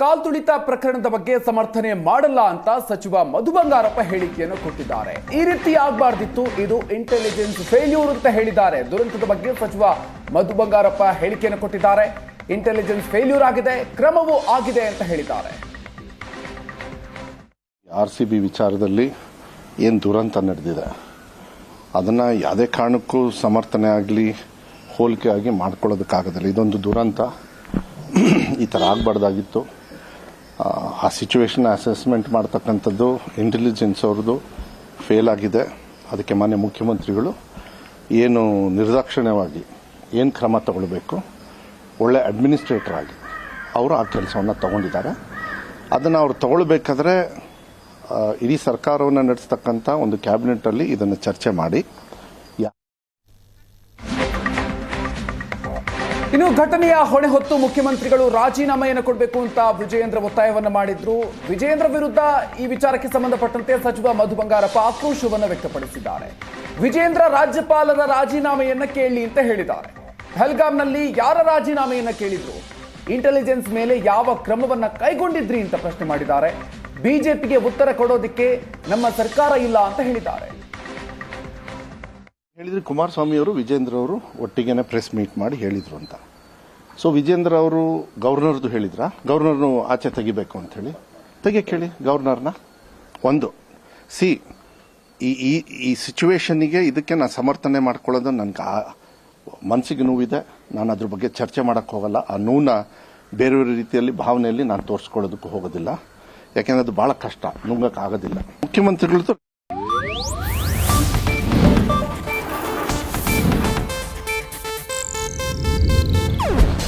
ಕಾಲ್ತುಳಿತ ಪ್ರಕರಣದ ಬಗ್ಗೆ ಸಮರ್ಥನೆ ಮಾಡಲ್ಲ ಅಂತ ಸಚಿವ ಮಧು ಬಂಗಾರಪ್ಪ ಹೇಳಿಕೆಯನ್ನು ಕೊಟ್ಟಿದ್ದಾರೆ. ಈ ರೀತಿ ಆಗಬಾರ್ದಿತ್ತು, ಇದು ಇಂಟೆಲಿಜೆನ್ಸ್ ಫೇಲ್ಯೂರ್ ಅಂತ ಹೇಳಿದ್ದಾರೆ. ದುರಂತದ ಬಗ್ಗೆ ಸಚಿವ ಮಧು ಬಂಗಾರಪ್ಪ ಹೇಳಿಕೆಯನ್ನು ಕೊಟ್ಟಿದ್ದಾರೆ. ಇಂಟೆಲಿಜೆನ್ಸ್ ಫೇಲ್ಯೂರ್ ಆಗಿದೆ, ಕ್ರಮವೂ ಆಗಿದೆ ಅಂತ ಹೇಳಿದ್ದಾರೆ. ಆರ್ ಸಿ ಬಿ ವಿಚಾರದಲ್ಲಿ ಏನು ದುರಂತ ನಡೆದಿದೆ? ಅದನ್ನು ಯಾವುದೇ ಕಾರಣಕ್ಕೂ ಸಮರ್ಥನೆ ಆಗಲಿ, ಹೋಲಿಕೆ ಆಗಿ ಮಾಡ್ಕೊಳ್ಳೋದಕ್ಕಾಗೋದಿಲ್ಲ. ಇದೊಂದು ದುರಂತ. ಈ ಥರ ಆಗಬಾರ್ದಾಗಿತ್ತು. ಆ, ಸಿಚುವೇಶನ್ ಅಸೆಸ್ಮೆಂಟ್ ಮಾಡ್ತಕ್ಕಂಥದ್ದು ಇಂಟೆಲಿಜೆನ್ಸ್ ಅವ್ರದ್ದು ಫೇಲ್ ಆಗಿದೆ. ಅದಕ್ಕೆ ಮಾನ್ಯ ಮುಖ್ಯಮಂತ್ರಿಗಳು ಏನು ನಿರ್ದಾಕ್ಷಿಣ್ಯವಾಗಿ ಏನು ಕ್ರಮ ತಗೊಳ್ಬೇಕು ಒಳ್ಳೆ ಅಡ್ಮಿನಿಸ್ಟ್ರೇಟರ್ ಆಗಿ ಅವರು ಆ ಕೆಲಸವನ್ನು ತಗೊಂಡಿದ್ದಾರೆ. ಅದನ್ನು ಅವರು ತಗೊಳ್ಬೇಕಾದ್ರೆ ಇಡೀ ಸರ್ಕಾರವನ್ನು ನಡೆಸ್ತಕ್ಕಂಥ ಒಂದು ಕ್ಯಾಬಿನೆಟಲ್ಲಿ ಇದನ್ನು ಚರ್ಚೆ ಮಾಡಿ. ಇನ್ನು ಘಟನೆಯ ಹೊಣೆ ಹೊತ್ತು ಮುಖ್ಯಮಂತ್ರಿಗಳು ರಾಜೀನಾಮೆಯನ್ನು ಕೊಡಬೇಕು ಅಂತ ವಿಜಯೇಂದ್ರ ಒತ್ತಾಯವನ್ನು ಮಾಡಿದ್ರು. ವಿಜಯೇಂದ್ರ ವಿರುದ್ಧ ಈ ವಿಚಾರಕ್ಕೆ ಸಂಬಂಧಪಟ್ಟಂತೆ ಸಚಿವ ಮಧು ಬಂಗಾರಪ್ಪ ಆಕ್ರೋಶವನ್ನು ವ್ಯಕ್ತಪಡಿಸಿದ್ದಾರೆ. ವಿಜಯೇಂದ್ರ ರಾಜ್ಯಪಾಲರ ರಾಜೀನಾಮೆಯನ್ನ ಕೇಳಿ ಅಂತ ಹೇಳಿದ್ದಾರೆ. ಹೆಲ್ಗಾಮ್ನಲ್ಲಿ ಯಾರ ರಾಜೀನಾಮೆಯನ್ನ ಕೇಳಿದ್ರು? ಇಂಟೆಲಿಜೆನ್ಸ್ ಮೇಲೆ ಯಾವ ಕ್ರಮವನ್ನ ಕೈಗೊಂಡಿದ್ರಿ ಅಂತ ಪ್ರಶ್ನೆ ಮಾಡಿದ್ದಾರೆ. ಬಿಜೆಪಿಗೆ ಉತ್ತರ ಕೊಡೋದಕ್ಕೆ ನಮ್ಮ ಸರ್ಕಾರ ಇಲ್ಲ ಅಂತ ಹೇಳಿದ್ದಾರೆ. ಹೇಳಿದ್ರೆ ಕುಮಾರಸ್ವಾಮಿ ಅವರು, ವಿಜೇಂದ್ರ ಅವರು ಒಟ್ಟಿಗೆನೆ ಪ್ರೆಸ್ ಮೀಟ್ ಮಾಡಿ ಹೇಳಿದರು ಅಂತ. ಸೊ ವಿಜೇಂದ್ರ ಅವರು ಗವರ್ನರ್ದು ಹೇಳಿದ್ರ? ಗವರ್ನರ್ನು ಆಚೆ ತೆಗಿಬೇಕು ಅಂತ ಹೇಳಿ. ತೆಗಿಯಕ್ಕೆ ಹೇಳಿ ಗವರ್ನರ್ನ. ಒಂದು ಸಿ ಈ ಈ ಈ ಸಿಚುವೇಶನ್ನಿಗೆ ಇದಕ್ಕೆ ನಾನು ಸಮರ್ಥನೆ ಮಾಡ್ಕೊಳ್ಳೋದು ನನಗೆ ಮನಸ್ಸಿಗೆ ನೋವಿದೆ. ನಾನು ಅದ್ರ ಬಗ್ಗೆ ಚರ್ಚೆ ಮಾಡೋಕ್ಕೆ ಹೋಗಲ್ಲ. ಆ ನೋವನ್ನ ಬೇರೆ ಬೇರೆ ರೀತಿಯಲ್ಲಿ, ಭಾವನೆಯಲ್ಲಿ ನಾನು ತೋರಿಸ್ಕೊಳ್ಳೋದಕ್ಕೂ ಹೋಗೋದಿಲ್ಲ. ಯಾಕೆಂದ್ರೆ ಅದು ಭಾಳ ಕಷ್ಟ. ನುಂಗಕ್ಕೆ ಆಗೋದಿಲ್ಲ. ಮುಖ್ಯಮಂತ್ರಿಗಳದ್ದು